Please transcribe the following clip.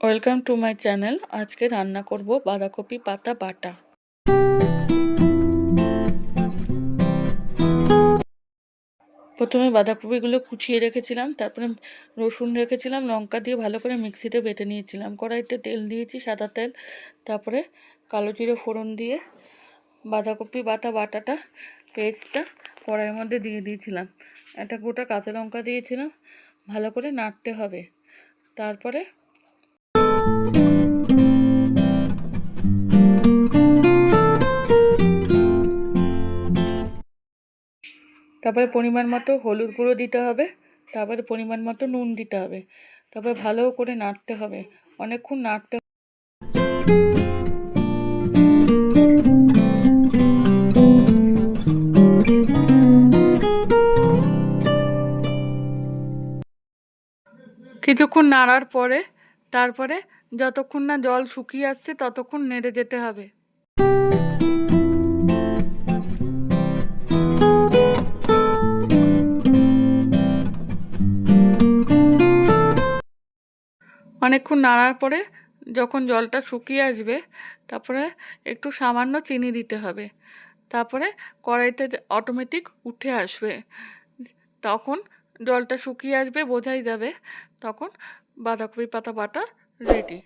Welcome to my channel. আজকে রান্না করব বাঁধাকপি পাতা বাটা। প্রথমে বাঁধাকপিগুলো কুচিয়ে রেখেছিলাম, তারপরে রসুন রেখেছিলাম, লঙ্কা দিয়ে ভালো করে মিক্সিতে বেটে নিয়েছিলাম। কড়াইতে তেল দিয়েছি সাদা তেল, তারপরে কালো জিরে ফোড়ন দিয়ে বাঁধাকপি বাটা বাটাটা, পেস্টটা কড়াইয়ের মধ্যে দিয়ে দিয়েছিলাম। একটা গোটা কাঁচা লঙ্কা দিয়েছিলাম, ভালো করে নাড়তে হবে। তারপরে তারপরে পরিমাণ মতো হলুদ গুঁড়ো দিতে হবে, তারপরে পরিমাণ মতো নুন দিতে হবে, তারপরে ভালো করে নাড়তে হবে, অনেকক্ষণ নাড়তে কিছুক্ষণ নাড়ার পরে, তারপরে যতক্ষণ না জল শুকিয়ে আসছে ততক্ষণ নেড়ে যেতে হবে। অনেকক্ষণ নাড়ার পরে যখন জলটা শুকিয়ে আসবে, তারপরে একটু সামান্য চিনি দিতে হবে। তারপরে কড়াইতে অটোমেটিক উঠে আসবে, তখন জলটা শুকিয়ে আসবে, বোঝাই যাবে, তখন বাঁধাকপি পাতা বাটা রেডি